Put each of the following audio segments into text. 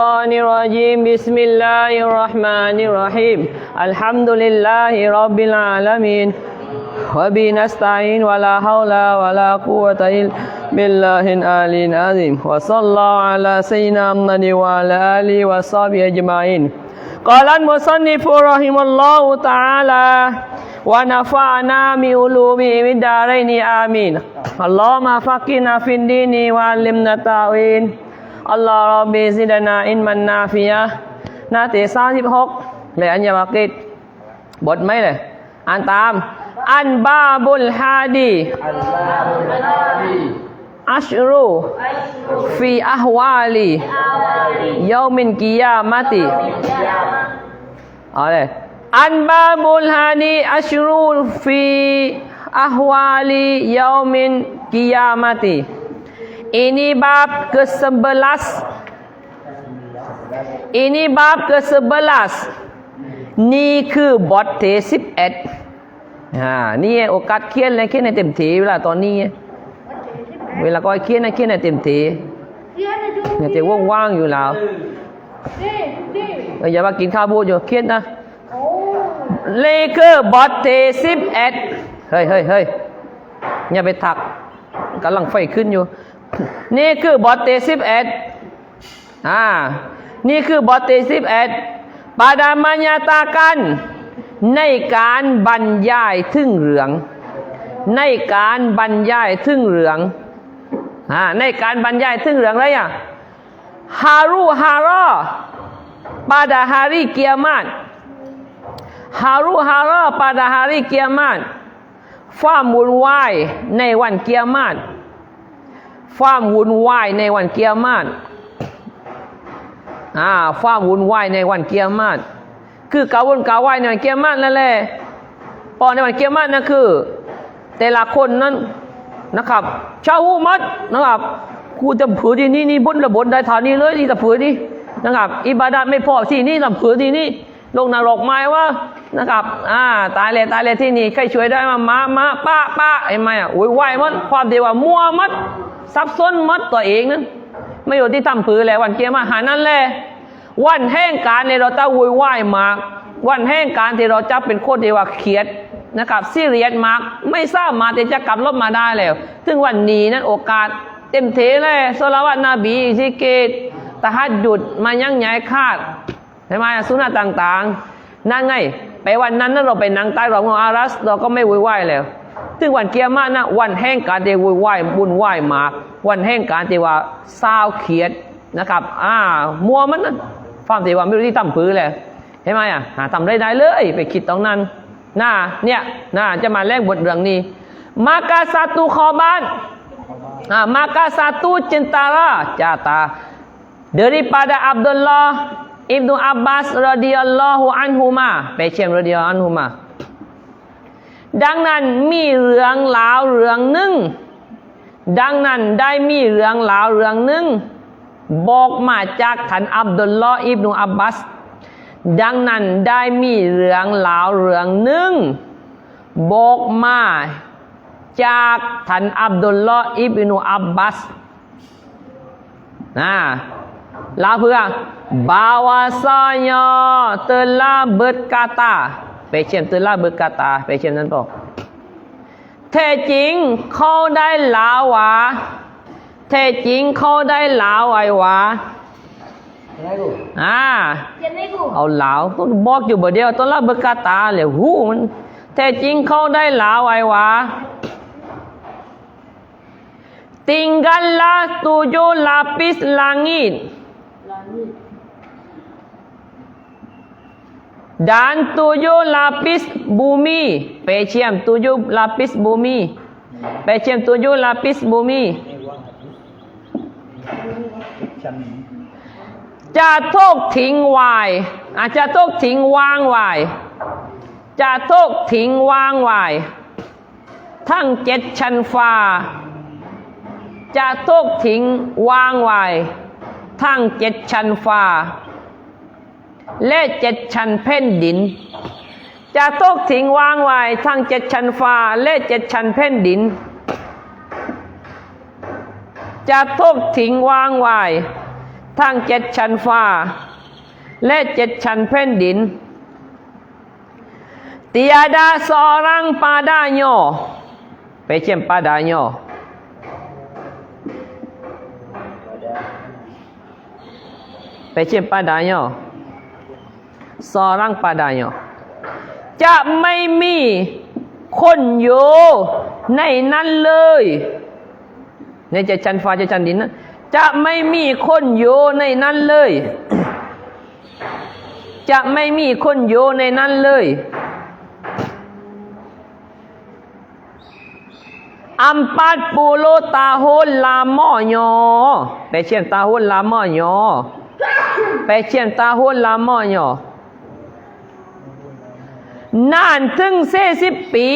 الشيطان الرجيم بسم الله الرحمن الرحيم. الحمد لله رب العالمين. وبه نستعين ولا حول ولا قوة إلا بالله العلي العظيم. وصلى الله على سيدنا محمد وعلى آله وصحبه أجمعين. قال المصنف رحمه الله تعالى ونفعنا بعلومه من دارين آمين. اللهم فقنا في الدين وعلمنا التأويل. อัลลอฮฺรอบบิซิดานาอินมันนาฟิยะหน้าที่สามสิบหกเลยอัญญามากิดบทไหมเลยอ่านตาม อันบาบุลฮาดีอัชรูฟีอะฮวาลียามินกิยามะติเอาเลยอันบาบุลฮาดีอัชรูฟีอะฮวาลียามินกิยามะติ Ini bab ke-11 Ini bab ke-11 นี่คือบทที่11อ่า นี่โอกาสเขียนเลยเขียนในเต็มทีเวลาตอนนี้ เวลาก็เขียนนะเขียนในเต็มทีเนี่ยจะว่างๆอยู่แล้วเอย่ามากินข้าวบูดอยู่เขียนนะ Oh. เลขคือบทที่11เฮ้ยเฮ้ยเฮ้ยอย่าไปถักกำลังไฟขึ้นอยู่ นี่คือบทที่11อ่า นี่คือบทที่11ปาดามญาตากัน ในการบรรยายถึงเหลือง ในการบรรยายถึงเหลืองอ่าในการบรรยายถึงเหลืองอะไรอะฮารุฮารอปาดาฮาริเกียมาต haru hara pada hari kiamat ความวุ่นวายในวันเกียมาต ความวุ่นวายในวันเกียรมาตอ่าความวุ่นวายในวันเกียรมาตคือกาวนกาวายในวันเกียรมาตนั่นแหละพอในวันเกียรมาตนั่นคือ แต่ละคนนั้นนะครับ ชาวมัดนะครับกูจะเผือที่นี่นี่บนระบนได้ฐานนี้เลยนี่จะเผือนี่นะครับ อิบาดาไม่พอที่นี่จะเผือที่นี่ลงนรกไหมว่านะครับ อ่า ตายเลยตายเลยที่นี่ใครช่วยได้มามามาป้าป้าไอ้ไม่อะโอ้ยไหวมัดความเดียวว่ามัวมัด ซับซ้อนมัดตัวเองนั้นไม่อยู่ที่ทำผือแล้ววันเกียมาหานั่นแหละวันแห่งการในเราตะวุ่นวายมาก วันแห่งการที่เราจะเป็นโคนที่ว่าเขียดนะครับซีเรียสมากไม่ทราบมาที่จะกลับรถมาได้แล้วถึงวันนี้นั้นโอกาสเต็มเทเลยสละวัตนาบีสิเกตตะฮัดหยุดมายั่งย้ายคาดใช่ไหมสุนัขต่างๆ นั่นไง ไปวันนั้นนั้นเราไปนั่งใต้รองของอารัส เราก็ไม่วุ่นวายแล้ว ถึงวันเกียร์มานะวันแห่งการที่วุ่นวายบุญวายมา วันแห่งการที่ว่าเศร้าเขียดนะครับอ่ามัวมันนะความที่ว่าไม่รู้ที่ทำพื้นเลยใช่ไหมอะหาทำได้ได้เลย ไปคิดตรงนั้นน่าเนี่ยน่าจะมาแลกบทเรื่องนี้ มากาสาตูคอบ้าน Ah, maka satu centara jata daripada Abdullah Ibnu Abbas radhiyallahu anhuma ไปเชียม radhiyallahu anhuma ดังนั้นมีเรื่องราวเรื่องหนึ่ง ดังนั้นได้มีเรื่องราวเรื่องหนึ่ง บอกมาจากท่านอับดุลลอฮ์อิบนุอับบาสดังนั้นได้มีเรื่องราวเรื่องหนึ่ง บอกมาจากท่านอับดุลลอฮ์อิบนุอับบาสนะลาเพื่อบาวาซายอ telah berkata ไปเชียม telah berkata ไปเชียมนั้นบอกแท้จริงเขาได้ลาว่าแท้จริงเขาได้ลาไว้ว่าอ่า Dia ni ku. เอาเหลาต้องบอกอยู่บ่เดียวตอนแรกเบิกกาตาเลยหูมันแท้จริงเขาได้เหลาไว้ว่า tinggallah tujuh lapis langit dan tujuh lapis bumi ไปเชียม tujuh lapis bumi ไปเชียม tujuh lapis bumi จะทกทิ้งไว้อาจจะทกทิ้งวางไว้จะทกทิ้ง วางไว้ทั้งเจ็ดชั้นฟ้าจะทกทิ้งวางไว้ทั้งเจ็ดชั้นฟ้าและเจ็ดชั้นแผ่นดิน จะทกทิ้งวางไว้ทั้งเจ็ดชั้นฟ้า และเจ็ดชั้นแผ่นดินจะทกทิ้งวางไว้ทั้งเจ็ดชั้นฟ้าและเจ็ดชั้นแผ่นดิน tiada seorang padanya Pecen padanya Pecen padanya seorang padanya จะไม่มีคนอยู่ในนั้นเลย ในใจะจันฟ้าใจะจันดินนะจะไม่มีคนอยู่ในนั้นเลย จะไม่มีคนอยู่ในนั้นเลยอัมปัดปูโลตาฮุลลาหม้อยอไปเชียนตาฮุลลาหม้อยอไปเชียนตาฮุลลาหม้อยอ นานถึงเสสิบปี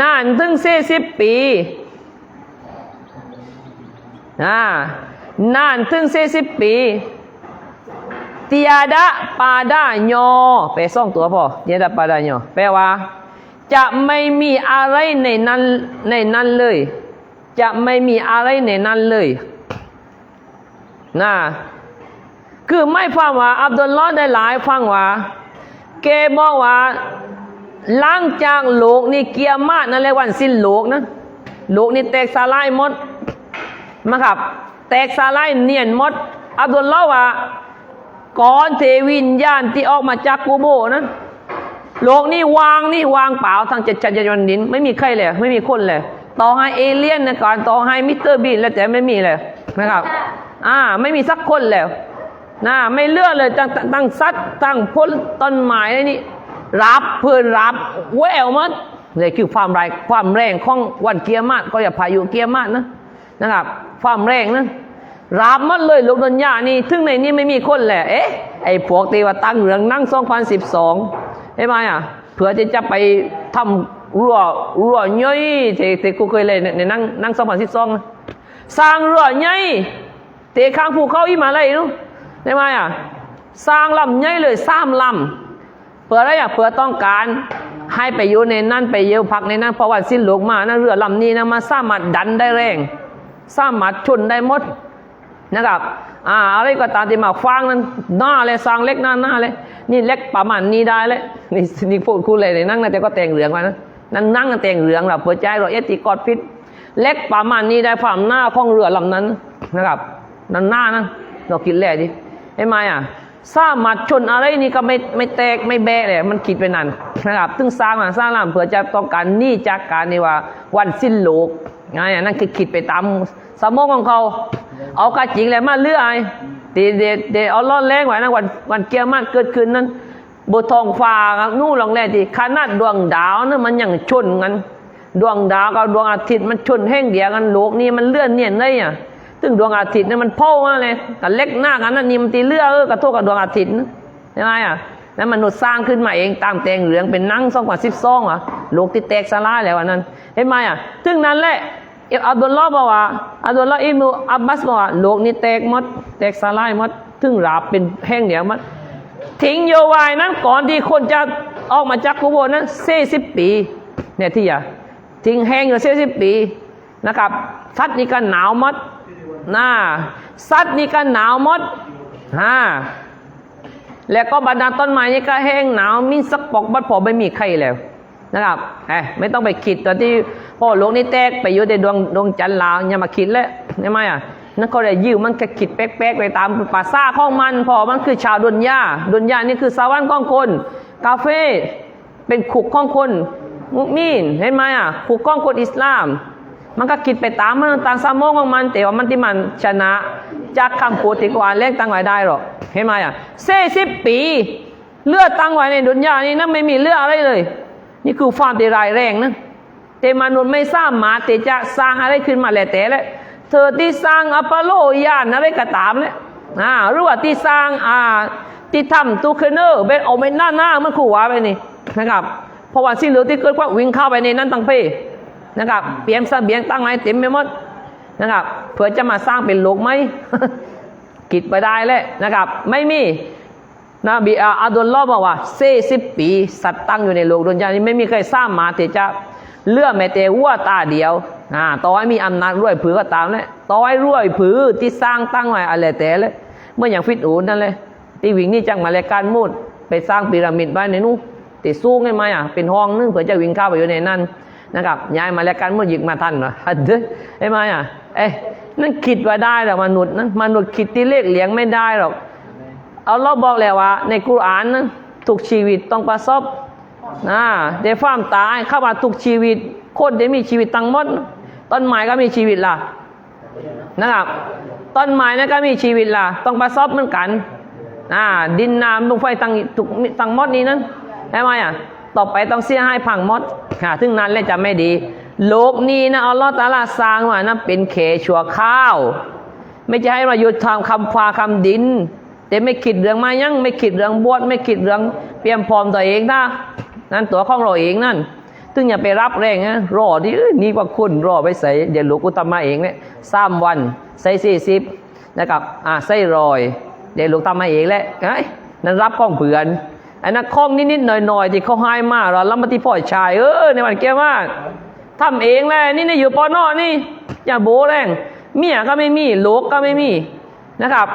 นานถึงเสสิบปีอ่านานถึงเสสิบปี tiada padanya แปลสองตัวพอ tiada padanya แปลว่า จะไม่มีอะไรในนั้นในนั้นเลย จะไม่มีอะไรในนั้นเลย นะคือไม่ฟังว่า อับดุลลอฮ์ได้หลายฟังว่า เกบอกว่าหลังจากโลกนี่เกียร์มาสนั่นเลยวันสิ้นโลกนะโลกนี่แตกสลายหมดนะครับ แตกสลายเนียนหมด อับดุลลอฮ์ว่าก่อนเทวิญญาณที่ออกมาจากกูโบนั้นโลกนี่วางนี่วางเปล่าทางเจ็ดจันยันดิน ไม่มีใครเลย ไม่มีคนเลย ต่อให้เอเลี่ยนนะก่อนต่อให้มิสเตอร์บีนแล้วแต่ไม่มีเลยนะครับ อ่า ไม่มีสักคนแล้วนะไม่เลือกเลยตั้งตั้งสัตว์ตั้งพ้นต้นไม้นี่รับเพื่อนรับแววมันเลยคือความแรงความแรงของวันเกียร์มาสก็อย่าพายุเกียร์มาสนะนะครับ ความแรงนะรับมันเลยลูกดนยานี่ถึงในนี้ไม่มีคนแหละเอ๊ะไอ้พวกตีว่าตั้งเหลืองนั่ง2012ใช่ไหมอะเผื่อจะจะไปทำรั่วรั่วย่อยเที่ที่กูเคยเลยในนั่งนั่ง2012นะสร้างรั่วย่อย เตะข้างภูเขาอีมาเลยนู้ใช่ไหมอะสร้างลำย่อยเลยสามลำเพื่ออะไรอะเพื่อต้องการให้ไปอยู่ในนั่นไปเยี่ยวพักในนั้นเพราะว่าสิ้นโลกมานะเรือลำนี้นะมาสามารถดันได้แรงสามารถชนได้หมดนะครับอ่าอะไรก็ตามที่มาฟังนั้นหน้าเลยสร้างเล็กหน้าหน้าเลย นี่เล็กประมาณนี้ได้เลยนี่นี่พูดคุณเลยนั่งนะแต่ก็แต่งเหลืองมานะนั่นนั่งแต่งเหลืองเราเปิดใจเราเอติกอดฟิตเล็กประมาณนี้ได้ความหน้าของเรือลำนั้นนะครับ นั่นหน้านะเราคิดแหละดิไอ้ไมอะสาหมารถชนอะไรนี่ก็ไม่ไม่แตกไม่แบะเลยมันคิดไปนั่นนะครับตึงสร้างมาสร้างลำเพื่อจะต้องการหนี่จากการนี่ว่าวันสิ้นโลกไงอะนั่นคือคิดไปตามสมองของเขา เอากาจริงแหละมาเลื่อยตีเดเดเอาล่อแรงไว้นะวันวันเกียร์มากเกิดขึ้นนั้นบททองฟ้าครับนู่นลองแรที่ขนาดดวงดาวนั้นมันยังชนกันดวงดาวกับดวงอาทิตย์มันชนแห้งเดียวกันโลกนี้มันเลื่อนเนี่ยได้อะ ซึ่งดวงอาทิตย์เนี่ยมันเพ่มาเลยกับเล็กหน้ากันนั่นนี่มันตีเลือเออกระทบกับดวงอาทิตย์นะใช่ไหมอะนั้นมนุษย์สร้างขึ้นมาเองตามแตงเหลืองเป็นนั่งสองกว่าสิบสองอะโลกที่แตกสลายแล้วอันนั้นเห็นไหมอะซึ่งนั้นแหละอับดุลลอฮ์บอกว่าอับดุลลอฮ์อิบนุอับบาสบอกว่าโลกนี้แตกหมด แตกสลายหมดถึงราบเป็นแห้งเดียวหมดทิ้งโยวายนั้นก่อนที่คนจะออกมาจากกุโบนั้นเซสิบปีเนี่ยที่อย่าทิ้งแห้งอยู่เซสิบปีนะครับสัตว์นี่ก็หนาวหมด นะสัตว์นี่ก็หนาวมดฮะแล้วก็บรรดาต้นไม้นี่ก็แห้งหนาวมีสักปอกบัดพอไม่มีใครแล้วนะครับเอ้ไม่ต้องไปคิดตอนที่พ่อโลกนี้แตกไปอยู่ในดวงดวงจันทร์ลาวอย่ามาคิดแล้วใช่ไหมอะนั่นก็เลยยืมมันก็คิดแป๊กๆไปตามภาษาของมัน พอมันคือชาวดุนยาดุนยานี่คือสวรรค์ของคน กาเฟ่เป็นขุกของคน มุมีนเห็นไหมอะขุกของคนอิสลาม มันก็คิดไปตามมันตามสมองของมันแต่ว่ามันที่มันชนะ จากคำพูดที่กว่าเล็กตั้งไว้ได้หรอกเห็นไหมอะเซสิบปี เลือดตั้งไว้ในดุนยานี่นะไม่มีเลือดอะไรเลย นี่คือความที่รายแรงนะแต่มนุษย์ไม่สามารถที่จะสร้างอะไรขึ้นมาแหละแต่และเธอที่สร้างอพอลโลยานอะไรก็ตามเลยอ่าหรือว่าที่สร้างอ่าที่ทำตูเคเนอร์เป็นเอาไปหน้าหน้ามันขู่ว่าไปนี่นะครับเพราะว่าสิ่งเหลือที่เกิดว่าวิ่งเข้าไปในนั้นตั้งเพ นะครับเตรียมเสบียงตั้งไว้เต็มไปหมดนะครับ เพื่อจะมาสร้างเป็นโลกไหมคิดไปได้เลยนะครับ ไม่มีนบีอาอับดุลลอฮ์บอกว่าเซสิบปี สัตว์ตั้งอยู่ในโลกดุนยานี้ไม่มีใครสร้างมาที่จะเลือแม้แต่วัวตาเดียวอ่าต่อให้มีอำนาจรวยผือก็ตามแหละต่อให้รวยผือที่สร้างตั้งไว้อะไรแต่เลยเมื่ออย่างฟิตอูนนั่นเลยที่วิ่งนี่จังมาเลการมูดไปสร้างพีระมิดไว้ในนู้นติดสู้ไงไหมอะเป็นห้องนึงเผื่อจะวิ่งเข้าไปอยู่ในนั้น นะครับย้ายมาเลการมูดหยิกมาทันเหรอฮัดเด้อไอ้ไหมอะเอ้ยนั่นคิดว่าได้หรอมนุษย์นั้นมนุษย์คิดที่เลขเหลียงไม่ได้หรอกเอาเราบอกแล้วว่า ในกุรอานนั้นทุกชีวิตต้องประสบนะเดี๋ยวความตายเข้ามาทุกชีวิตคนเดมีชีวิตตั้งหมดต้นไม้ก็มีชีวิตล่ะนะครับต้นไม้นั่นก็มีชีวิตล่ะ ต้องประสบเหมือนกันอ่าดินน้ำลมไฟตั้งทุกตั้งหมดนี้นั้นใช่ไหมอะ ต่อไปต้องเสียให้พังหมดค่ะถึงนั้นเลยจะไม่ดี โลกนี้นะอัลลอฮฺตาลาสร้างมานะเป็นเขชัวข้าว ไม่ใช่ให้มาหยุดทำคำฟ้าคำดิน แต่ไม่คิดเรื่องมายังไม่คิดเรื่องบวชไม่คิดเรื่องเตรียมพร้อมตัวเองนะนั่นตัวของเราเองนั่นถึงอย่าไปรับแรงนะรอที่นี่ว่าคุณรอไปใส่เดี๋ยวหลูกอุตมาเองเนี่ยสามวันใส่สี่สิบนะครับอ่าใส่รอย เดี๋ยวหลูกตามาเองแหละไอ้นั่นรับข้องเผื่อน ไอ้นั่นข้องนิดๆหน่อยๆที่เขาให้มากเราแล้วมาที่พ่อชายเออในวันเกี้ยมาทำเองแหละนี่นี่อยู่ปอนอนี่ อย่าโบแรงเมียก็ไม่มีลูกก็ไม่มีนะครับ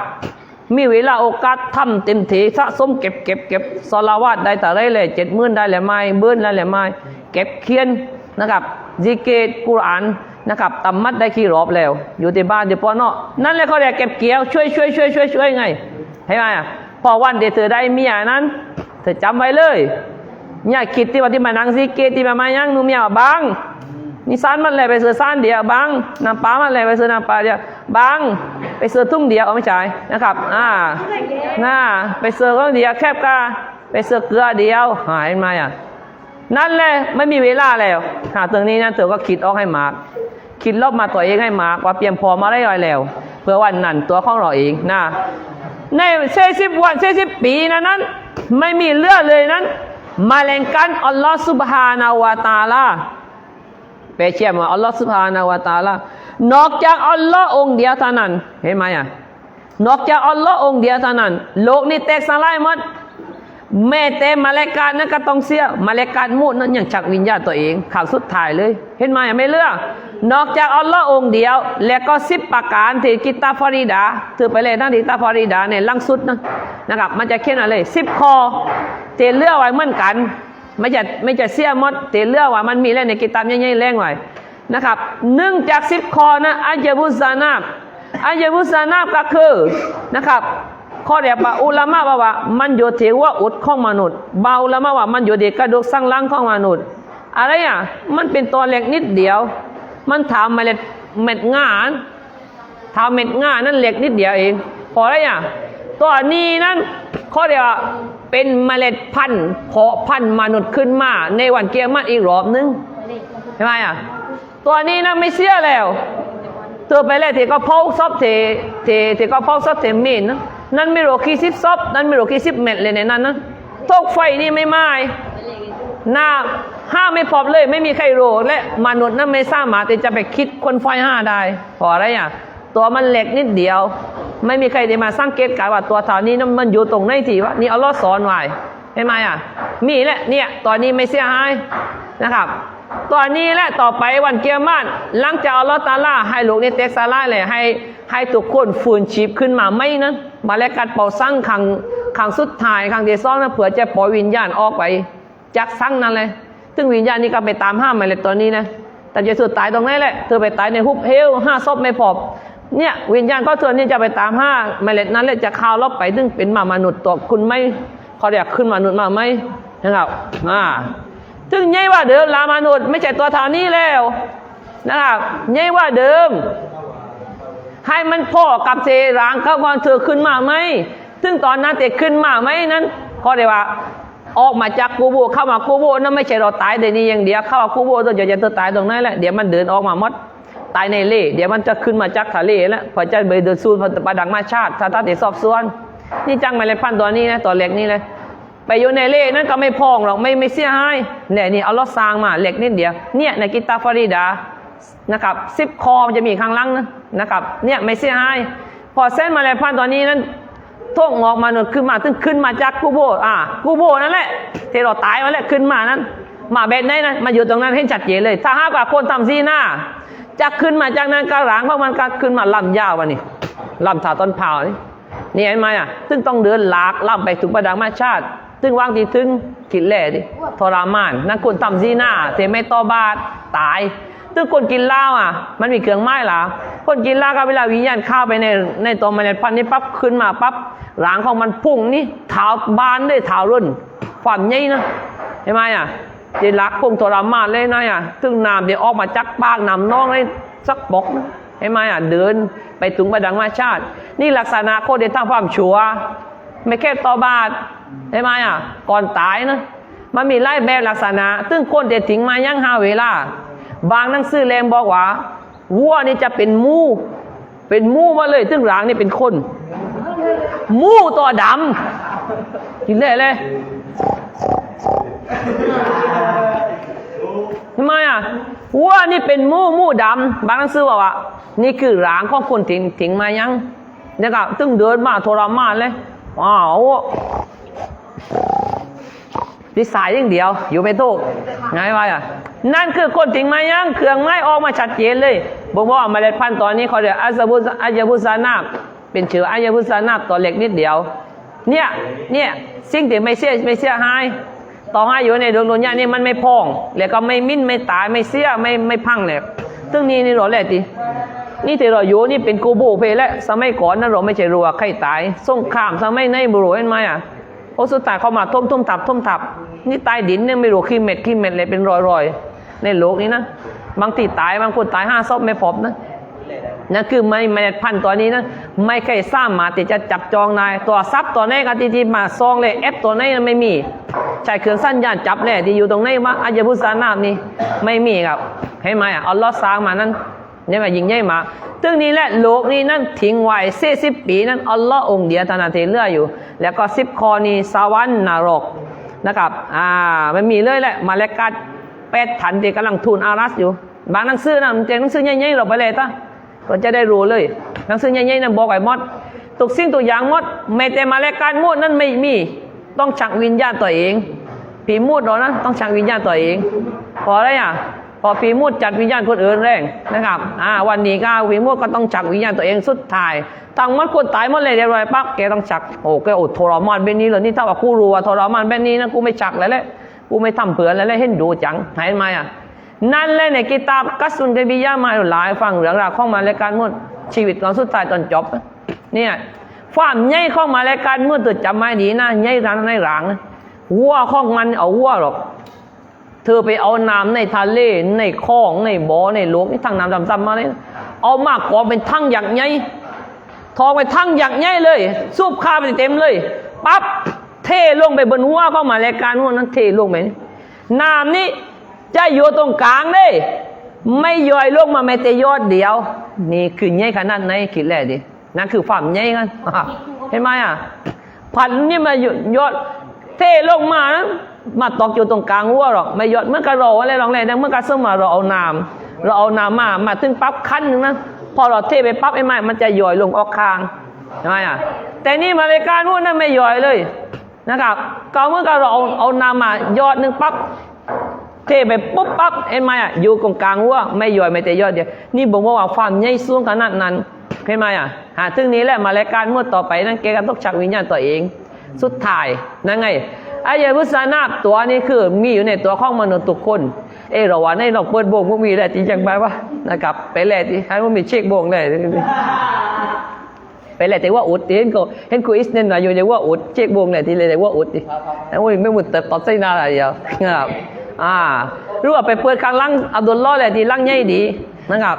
มีเวลาโอกาสทำเต็มที่สะสมเก็บเก็บเก็บสลาวาดได้แต่ไรเลยเจ็ดหมื่นได้แหละไม่เบิ้นได้แหละไม่เก็บเคียนนะครับจิเกตกุรอานนะครับตำมัดได้กี่รอบแล้ว อยู่ที่บ้านอยู่ปอนอนั่นเลยเขาเรียกเก็บเกี่ยวช่วยช่วยช่วยช่วยช่วยไงเห็นไหมอะพอวันเดียวเธอได้เมียนั้น เธอจำไว้เลยอย่าคิดที่ว่าที่มานั่งซิเกตที่มามายังหนูเมียบางนี่ซานมันเลยไปซื้อซานเดียวบางน้ำปลามันเลยไปซื้อน้ำปลาเดียวบางไปซื้อทุ่งเดียวเอาไม่ใช่นะครับอ่าน่าไปซื้อก็เดียวแคบกาไปซื้อเกลือเดียวหายมาอะนั่นแหละไม่มีเวลาแล้วหาตรงนี้นะเธอก็คิดออกให้มากคิดรอบมาตัวเองให้มากว่าเตรียมพร้อมมาได้อยแล้ว เพื่อวันนั้นตัวของเราเองนะในเซสิบวันเซสิบปีนั้นนั้น ไม่มีเลือดเลยนั้น มาแรงกันอัลลอฮฺสุบฮานาวะตาลาไปเชื่อมาอัลลอฮฺสุบฮานาวะตาลานอกจากอัลลอฮ์องเดียวเท่านั้น เห็นไหมอะนอกจากอัลลอฮ์องเดียวเท่านั้น โลกนี้แตกสลายหมดแม้แต่มาเลกานั่นก็ต้องเสียมาเลกามูดนั้นอยังจักวิญญาณตัวเองข่าวสุดท้ายเลย เห็นไหมอะไม่เลือก นอกจากอัลลอฮ์องเดียว และก็สิบประการที่กิตาฟาริดาถือไปเลยนะกิตาฟาริดาเนี่ยลังสุดนะนะครับ มันจะเขียนอะไรสิบคอเตเลือกไว้เหมือนกัน ไม่จะไม่จะเสียหมดแต่เลือกว่ามันมีแล้วในกิตามใหญ่ๆแรงไว้นะครับหนึ่งจากสิบคอนะอัจบุสานาบอัจบุสานาบก็คือนะครับข้อเดียบว่าอุลามะว่าว่า มันอยู่ที่ว่าอุดของมนุษย์เบาอุลามะว่ามันอยู่ที่กระดูกสันหลังของมนุษย์อะไรอะมันเป็นตัวเล็กนิดเดียว มันถามเมล็ดเม็ดงานถามเม็ดงานนั่นเล็กนิดเดียวเอง พอแล้วอะตัวนี้นั้นข้อเดียวเป็นเมล็ดพันธุ์เพาะพันธุ์มนุษย์ขึ้นมา ในวันเกียรติอีกรอบนึงใช่ไหมอะตัวนี้นะไม่เสียแล้วตัวไปแล้วที่ก็เผาซอบที่ที่ที่ก็เผาซอบที่มีนนั่นไม่รู้กี่สิบซอบนั่นไม่รู้กี่สิบเม็ดเลยในนั้นนะทกไฟนี่ไม่ไหม้ หน้าห้าไม่พอบเลย ไม่มีใครรู้และมนุษย์นั้นไม่สามารถที่จะไปคิดคนไฟห้าได้พออะไรอะตัวมันเล็กนิดเดียว ไม่มีใครได้มาสังเกตการว่าตัวเท่านี้นั้นมันอยู่ตรงไหนทีวะนี่เอาล้อฮ์สอนไว้เห็นไหมอะ มีแหละเนี่ยตอนนี้ไม่เสียหายนะครับตอนนี้และต่อไปวันเกียรติหลังจากอัลลอฮ์ตาลาให้ลูกนี่เต็กซาลาเลยให้ให้ทุกคนฟื้นชีพขึ้นมาไม่นั้นมาแล้วกัดเป่าสั่งขังขังสุดท้ายขังที่องนะเผื่อจะปล่อยวิญญาณออกไป จากสั่งนั่นเลยซึ่งวิญญาณนี้ก็ไปตามห้ามมาเลยตอนนี้นะแต่จะสุดตายตรงนั้แหละเธอไปตายในฮุบเฮลห้าศพไม่พอบเนี่ยวิญญาณก็เธอนี่จะไปตามห้าเมล็ดนั้นแหละจะข่าวลบไปซึ่งเป็นมามนุษย์ตัวคุณไม่เขาเรียกขึ้นมนุษย์มาไหมนะครับอ่าซึ่งใหญ่ว่าเดิมลามนุษย์ไม่ใช่ตัวเท่านี้แล้วนะครับใหญ่ว่าเดิม ให้มันพ่อกับเซรางเข้าก่อนเธอขึ้นมาไหมซึ่งตอนนั้นเตขึ้นมาไหมนั้นก็เรียกว่า ออกมาจากกูโบเข้ามากูโบนั่นไม่ใช่เราตายเดี๋ยวนี้อย่างเดียวเข้ามากูโบตัวจะจะตายตรงนั้นแหละเดี๋ยวมันเดินออกมาหมดตายในเล่เดี๋ยวมันจะขึ้นมาจากทะเลแล้วพอจะไปเดินซูนประดังมาชาติถ้าท่านติสอบสวน นี่จังมาเลยพันตัวนี้นะตัวเล็กนี่เลยไปอยู่ในเล่นั่นก็ไม่พองหรอกไม่ไม่เสียหายเนี่ยนี่เอาล้อสร้างมาเหล็กนิดเดียวเนี่ยในกิตาฟาริดานะครับสิบคอมจะมีข้างล่างนะนะครับเนี่ยไม่เสียหายพอเส้นมาเลยพันตัวนี้นั้น ท่งออกมาหนุนขึ้นมาตึงขึ้นมาจากกูโบอ่ากูโบนั่นแหละที่เราตายมาแล้วขึ้นมานั้น มาแบบไหนนะมาอยู่ตรงนั้นให้ชัดเจนเลย ถ้าหากว่าคนทำซีหน้าจะขึ้นมาจากนั้นกระหลังเพราะมันก็ขึ้นมาลำยาววันนี้ลำถาต้นเผานี่นี่เห็นไหมอะ ซึ่งต้องเดินลากลำไปถึงประดังมาชาติ ซึ่งว่างที่ถึงกินแหล่ดิทรมาน นั่นคนทำซีหน้าเทไม่ต่อบาทตาย ซึ่งคนกินเหล้าอะ มันมีเครื่องไม้หรอคนกินเหล้าก็เวลาวิญญาณเข้าไปในในตัวมันในพันนี้ปั๊บขึ้นมาปั๊บหลังของมันพุ่งนี่เท้าบานด้วยเท้ารุ่น ความใหญ่นะเห็นไหมอะเจรักคงทรมานเลยนะอะซึ่งน้ำเดี๋ยวออกมาจักปากน้ำน้องเลยสักบกนะเห็นไหมอะเดินไปถึงประดังมาชาติ นี่ลักษณะโคตรเดทางความชัวไม่แค่ต่อบาทเห็นไหมอะก่อนตายนะมันมีไล่แบบลักษณะซึ่งคนจะทิ้งมายังหาเวลา บางหนังสือแรงบอกว่าวัวนี่จะเป็นมูเป็นมูมาเลยซึ่งหลังนี่เป็นคน มูตัวดำกินเลยเลยทำไมอะวัวนี่เป็นมูมูดำบางหนังสือบอกว่า นี่คือหลังของคนทิ้งทิ้งมายังนะครับซึ่งเดินมาทรมานเลยว้าวดีไซน์อย่างเดียว อยู่ไม่ถูกไงวะอะ นั่นคือคนถึงมายังเครื่องไม้ออกมาชัดเจนเลยบอกว่าเมล็ดพันธุ์ตอนนี้เขาเรียกอาซาบุอายาบุสานาบเป็นชื่ออายาบุสานาบตัวเล็กนิดเดียว เนี่ยเนี่ยสิ่งที่ไม่เสียไม่เสียหายต่อให้อยู่ในดวงดวงญานี่มันไม่พอง แล้วก็ไม่มิ้นไม่ตายไม่เสียไม่ไม่พังเลยซึ่งนี่นี่เราแหละทีนี่ที่เราอยู่นี่เป็นกูโบเพและสมัยก่อนนั้นเราไม่ใช่รู้ว่าใครตายส่งครามสมัยในบุรุษเห็นไหมอะโอสุดท้าเข้ามาท่มท่มทับท่มทับนี่ใต้ดินเนี่ยไม่รู้ขี้เม็ดขี้เม็ดเลยเป็นรอยรอยๆ ในโลกนี้นะบางทีตายบางคนตายห้าศพไม่พบนะนั่นคือไม่เมล็ดพันตัวนี้นะไม่เคยสร้างมาที่จะจับจองนายตัวซับตัวนี้ก็ที่ที่มาซองเลยเอฟตัวนี้ไม่มีใช้เครื่องสั้นยานจับแหล่ที่อยู่ตรงนี้ว่าอายพุสานาบนี่ไม่มีครับให้ไหมอะอัลลอฮ์สร้างมานั้นนี่มายิงใหญ่มาตึงนี้แหละโลกนี้นั่นทิ้งไว้เสีสิบปีนั้นอัลลอฮ์องเดียวเท่านาทีเลืออยู่ แล้วก็สิบคอนี้สวรรค์นรกนะครับอ่ามันมีเลยแหละมาเลกัด แปดถันที่กำลังทูนอารัสอยู่ บางหนังสือนะมันเจงหนังสือใหญ่ๆเราไปเลยต้าก็จะได้รู้เลยหนังสือใหญ่ๆนั้นบอกไอ้มดทุกสิ่งทุกอย่างมดไม่แต่มาเลกัดมดนั้นไม่มีต้องชักวิญญาณตัวเองผีมูดเรานะต้องชักวิญญาณตัวเอง พออะไรอะพอปีมุดจัดวิญญาณคนอื่นแรงนะครับอ่าวันนี้ก็ปีมุดก็ต้องจักวิญญาณตัวเองสุดท้ายตั้งมันคนตายหมดเลยเรียบร้อยปั๊บแกต้องจักโอ้แกอดทรมานแบบนี้เลยนี่ถ้าว่ากูรู้ว่าทรมานแบบนี้นะกูไม่จักแล้วแหละ กูไม่ทำเผื่อแล้วแหละเห็นดูจังห็นไหมอะนั่นเลยในกิตาบกัสุนเดบิยามาหลายฟังเรื่องราวของมาและการมุดชีวิตตอนสุดท้ายตอนจบเนี่ยความใหญ่ของมาและการมุดตัวจำไม่ดีนะใหญ่รันในหลังวัวของมันเอาวัวหรอกเธอไปเอาน้ำในทะเลในคลองในบ่อในหลวงนี่ทั้งน้ำจำๆมาเลยเอามากกว่าเป็นทั้งหยักษ์ใหญ่ทองไปทั้งหยักษ์ใหญ่เลย สูบข้าวไปเต็มเลยปั๊บ เทลงไปบนหัวเข้ามารายการหัวนั้นเทลงไปนี่น้ำนี่จะอยู่ตรงกลางเลยไม่ย่อยลงมาแม้แต่ยอดเดียว นี่คือใหญ่ขนาดไหนคิดแลดินั่นคือความใหญ่กันเห็นไหมอะพันนี่มายยอดเทลงมานะมาตอกอยู่ตรงกลางวัวหรอกไม่ยอดเมื่อกระโรอะไรลองแรงเมื่อกระซึ่งมาเราเอาน้ำเราเอาน้ำมามาถึงปั๊บคั้นนึงนะพอเราเทไปปั๊บไอ้ไม้มันจะย่อยลงออกคางใช่ไหมอะแต่นี่มารายการวัวนั่นไม่ย่อยเลย นะครับก็เมื่อกเราเอาเอาน้ำมายอดหนึ่งปั๊บเทไปปุ๊บปั๊บเอ็นไหมอะอยู่ตรงกลางวัวไม่ย่อยไม่แต่ยอดเดียวนี่บอกว่าความใหญ่สูงขนาดนั้นเห็นไหมอะหาถึงนี้แหละมารายการงวดต่อไปนั่นแกก็ต้องชักวิญญาณตัวเอง สุดท้ายนั่นไงอายาวุสานาบตัวนี้คือมีอยู่ในตัวของมนุษย์ทุกคน เออราว่าในเราเปิดโบงพวกมีแหละจริงจังไหมวะนะครับ ไปแหละที่ให้มันมีเช็คโบงเลยไปแหละแต่ว่าอุดเห็นก็เห็นกูอิสเนนมาอยู่ในว่าอุดเช็คโบงเลย ที่เลยแต่ว่าอุดดิแล้วโอ้ยไม่หมดแต่ตอดใจนาอะไรเดียวนะครับอ่ารู้ว่าไปเปิดข้างล่างอับดุลลอฮ์เลยที่ล่างใหญ่ดีนะครับ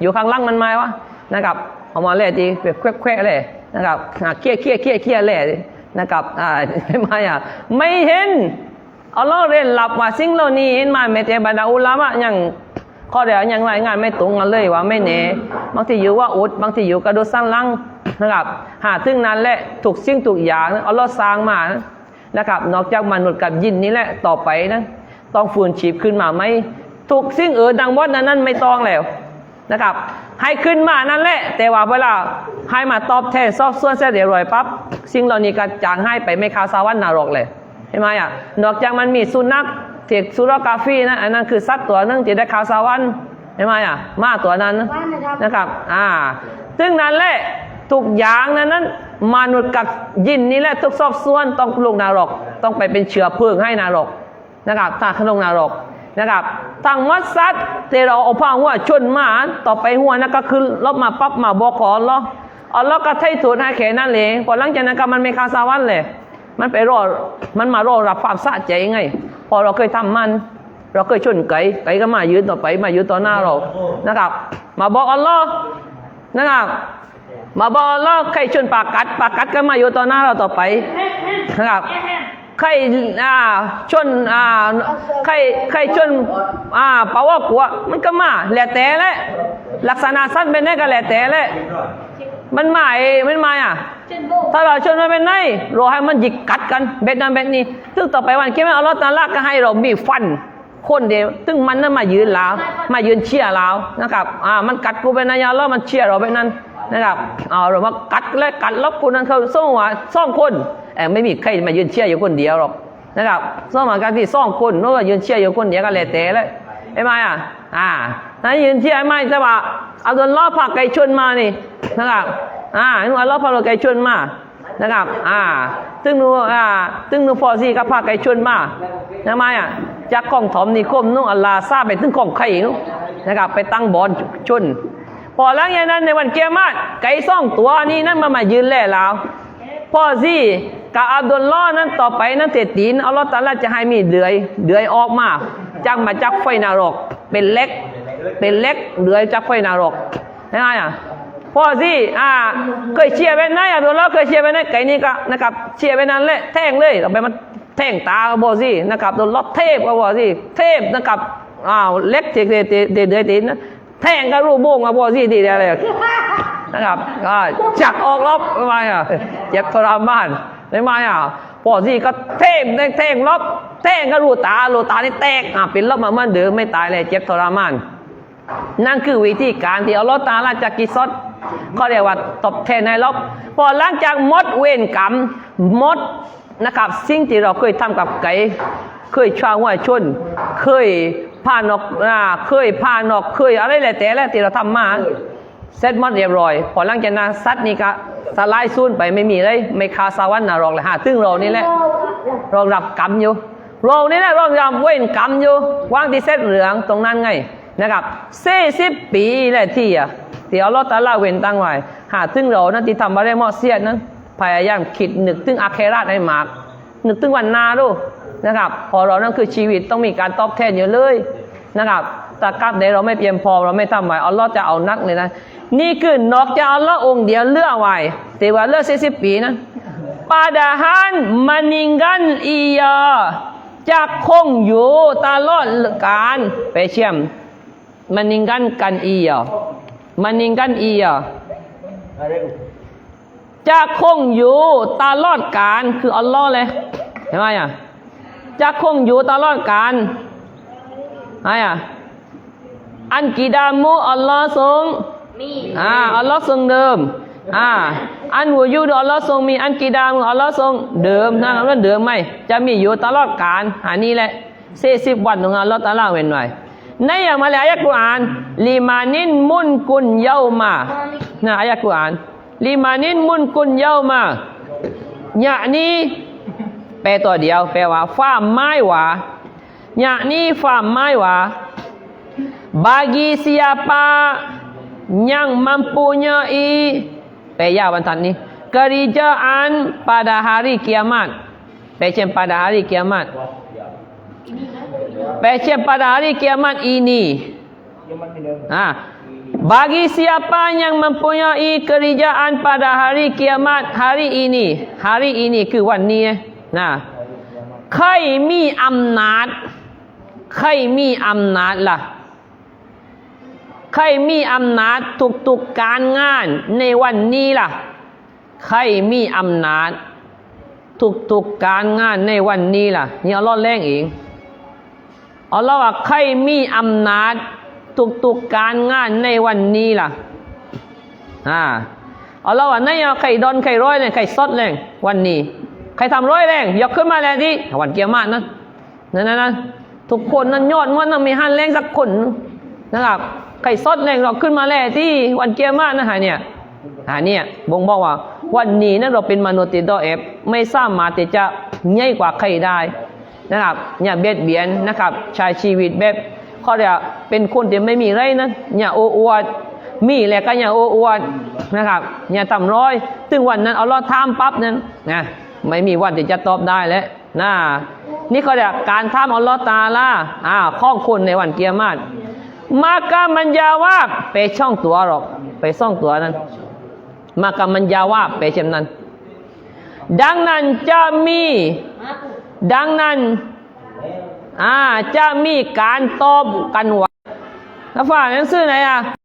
อยู่ข้างล่างมันไหมวะนะครับเอามาเลยที่แบบแควะๆเลยนะครับอ่าเคี้ยเคี้ยเคี้ยเคี้ยเลยนะครับอ่าไม่มาอะไม่เห็นอัลลอฮ์เรียนหลับว่าสิ่งเหล่านี้เห็นมาแม้แต่บรรดาอุลามะยังข้อเดียวยังรายงานไม่ตรงกันเลยว่าไม่แน่บางทีอยู่ว่าอุดบางทีอยู่กระโดดสร้างลัง นะครับ หาซึ่งนั้นแหละถูกสิ่งถูกอย่างอัลลอฮ์สร้างมานะครับ นอกจากมนุษย์กับยินนี่แหละต่อไปนะต้องฟื้นชีพขึ้นมาไหมถูกสิ่งเออดังบดนั้นนั้นไม่ต้องแล้วนะครับ ให้ขึ้นมานั่นแหละ แต่ว่าเวลาให้มาตอบแทนซอบส่วนเสียเดี๋ยวรอยปั๊บสิ่งเหล่านี้ก็จางให้ไปไม่คาสวรรค์นรกเลยเห็นไหมอะนอกจากมันมีสุนัขเทียสุรกาฟีนะอันนั้นคือสัตว์ตัวหนึงที่ได้ข่าวสวรรค์ใช่ไหมอะมาตัวนั้นนะว่านนะครับนะครับ อ่า ซึ่งนั้นแหละ ทุกอย่างนั้นนั้นมนุษย์กับยินนี่แหละทุกสอบส่วนต้องลงนรก ต้องไปเป็นเชื้อเพลิงให้นรกนะครับถ้าขนงนรกนะครับทางมัดซัดที่เราเอาผ้าหัวชนมาต่อไปหัวนั่นก็คือลบมาปั๊บมาบอกขออลลอฮ์อัลลอฮ์ก็ไถ่สูตรให้แค่นั้นเองพอหลังจากนั้นก็มันไม่คาสวรรค์เลย มันไปรอมันมารอรับความสะใจไง พอเราเคยทำมัน เราเคยชนไก่ไก่ก็มายืนต่อไปมายืนต่อหน้าเรานะครับ มาบอกอัลลอฮ์นะครับ มาบอลอใครชนปากกัด ปากกัดก็มาอยู่ต่อหน้าเราต่อไปนะครับใครอ่าชนอ่าใครใครชนอ่าเปาว่ากัว มันก็มาแหละแต่แหละลักษณะสั้นเป็นได้ก็แหละแต่แหละมันมาเอมันมาอะ ถ้าเราชนมันเป็นไงราให้มันหยิกกัดกันเบ็ดนั้นเบ็ดนี้ซึ่งต่อไปวันเกี้ยอัลลอฮ์ตาลาก็ให้เรามีฟันคนเดียวซึ่งมันนั่นมายืนแล้ว มายืนเชียร์เรานะครับอ่ามันกัดกูเป็นนายาล้วมันเชียร์เราไปนั้น นะครับเอาเรามากัดและกัดล้วกูนั้นเขาส่งว่าสองคนเออไม่มีใครมายืนเชียร์อยู่คนเดียวหรอกนะครับส่งมากันที่สองคนนู้นก็ยืนเชียร์อยู่คนเดียวก็แล้วแต่เลยไอ้ไม้อะอ่าถ้ายืนเชียร์ไอ้ไม้จะว่าเอาโดนล้อผักไก่ชนมานี่นะครับอ่าอัลลอฮ์พาเราไก่ชนมานะครับ อ่าซึ่งหนูอ่าซึ่งหนูฟอซี่ก็พาไก่ชนมาทำไมอะจากกองถมนิคมนู่นอัลลาซาไปถึงกองไข่นู่นะครับ ไปตั้งบอลชน พอหลังจากนั้นในวันเกียรมาดไก่ซ่องตัวนี้นั่นมามายืนแล่แล้วพอซี่กับอับดุลลอนั้นต่อไปนั้นเตตีนอัลลอฮ์ตะอาลาจะให้มีเดือย เดือยออกมาจากมาจากไฟนรก เป็นเล็ก เป็นเล็กเดือยจากไฟนรกใช่ไหมอะพอสิอ่าเคยเชียร์ไปไหนอะตัวเราเคยเชียร์ไปไหนไก่นี่ก็นะครับเชียร์ไปนั้นเลยแท่งเลยเราไปมันแท่งตาบอกสินะครับตัวเราเทพก็บอกสิเทพนะครับอ้าวเล็กเด็กเด็กเด็กเด็กเด็ดนะ แท่งก็รูปโบ้งก็บอกสิดีอะไรนะครับก็จักออกรบไม่ไหมอะเจ็บทรมานไม่ไหมอะพอสิก็เทพแท่งรบแท่งก็รูตารูตานี่แตกอะเป็นรบมาเหมือนเดิมไม่ตายเลยเจ็บทรมาน นั่นคือวิธีการที่อัลลอฮ์ตาลาจะกิซอดเขาเรียกว่าตอบแทนในรอบพอหลังจากหมดเวรกรรมหมดนะครับ สิ่งที่เราเคยทำกับไก่เคยช่างว่าชน เคย พานอกอ่าเคยพานอกเคยอะไรแหละแต่แหละที่เราทำมาเสร็จหมดเรียบร้อย พอหลังจากนั้นสัตว์นี่ก็สลายสูญไปไม่มีเลยไม่คาสวรรค์นรกเลยฮะตึงเรานี่แหละเรารับกรรมอยู่ เรานี่แหละเรารับเว้นกรรมอยู่วางที่เส้นเหลืองตรงนั้นไงนะครับสี่สิบปีแหละที่อะที่อัลลอฮฺตะอาลาเว้นตั้งไว้หาถึงเรานั้นที่ทำอะไรเหมาะเสียนั้นพยายามคิดนึกถึงอาเคราตให้มากนึกถึงวันหนาดู นะครับ พอเรานั่นคือชีวิตต้องมีการตอบแทนอยู่เลยนะครับแต่กลับใดเราไม่เพียงพอเราไม่ทำไว้อัลลอฮ์จะเอานักเลยนะ นี่คือนอกจากอัลลอฮ์องเดียวเลือกไว้แต่ว่าเลือกสี่สิบปีนะ Padahal meninggal ia จะคงอยู่ตลอดการไปเชื่อม meninggalkan ia meninggal ia จะคงอยู่ตลอดการคืออัลลอฮ์เลยเห็นไหมอะ จะคงอยู่ตลอดการไอ้อะอันกิดามุอัลลอฮ์ทรงมีอ่าอัลลอฮ์ทรงเดิมอ่าอันวูยูดอัลลอฮ์ทรงมีอันกีดามอัลลอฮ์ทรงเดิมนะคำว่าเดิมไหมจะมีอยู่ตลอดกาลอันนี้แหละสี่สิบวันของอัลลอฮ์ตะอาลาเว้นไว้ในอย่างมาเลยอายะกุรอานลิมานินมุนกุนเยามานะอายะกุรอานลิมานินมุนกุนเยามาญะนี้แปลตัวเดียว แปลว่าฟ้าไม้หวาญะนี้ฟ้าไม้หวา bagi siapa yang mempunyai peya bantan ni kerjaan pada hari kiamat Passion pada hari kiamat Passion pada hari kiamat ini ha. Bagi siapa yang mempunyai kerjaan pada hari kiamat hari ini Hari ini คือวัน นะใครมีอำนาจใครมีอำนาจล่ะใครมีอำนาจทุกๆการงานในวันนี้ล่ะใครมีอำนาจทุกๆการงานในวันนี้ล่ะนี่เอัลอฮ์แรงเองอัลลอว่าใครมีอำนาจทุกๆการงานในวันนี้ล่ะอ่าเอัลลอว่าในยใครดอนใครร้อยเลยใครซดแรงวันนี้ ใครทำร้อยแรงยกขึ้นมาแล้วที่วันเกียร์มาสนะนั่นนั่นนั่นทุกคนนั้นยอดมันนั้นม่หันแรงสักคนนะครับไข่ซดแรงเราขึ้นมาแล่ที่วันเกียร์มานะฮะเนี่ยอ่าเนี่ยบ่งบอกว่า วันนี้นั้นเราเป็นมนุษย์ติดดอเอฟไม่สามารถที่จะใหญ่กว่าใครได้นะครับอย่าเบียดเบียนนะครับใช้ชีวิตแบบเขาเรียกเป็นคนที่ไม่มีไรนั้นอย่าโอ้อวดมีแหละก็อย่าโอ้อวดนะครับอย่าต่ำร้อย ถึงวันนั้นเอาล้อทามปั๊บนั้นนะ ไม่มีวันที่จะตอบได้แล้วนะนี่เขาเรียกการทามอาล้อฮ์ตาล่าอ่าข้องคนในวันเกียรมาตมากามันยาว่าไปช่องตัวหรอก ไปซ่องตัวนั้น มากามันยาว่าไปเช่นนั้น ดังนั้นจะมี ดังนั้นอ่าจะมีการตอบกันว่าแล้วฝ่าหนังสือไหนอะ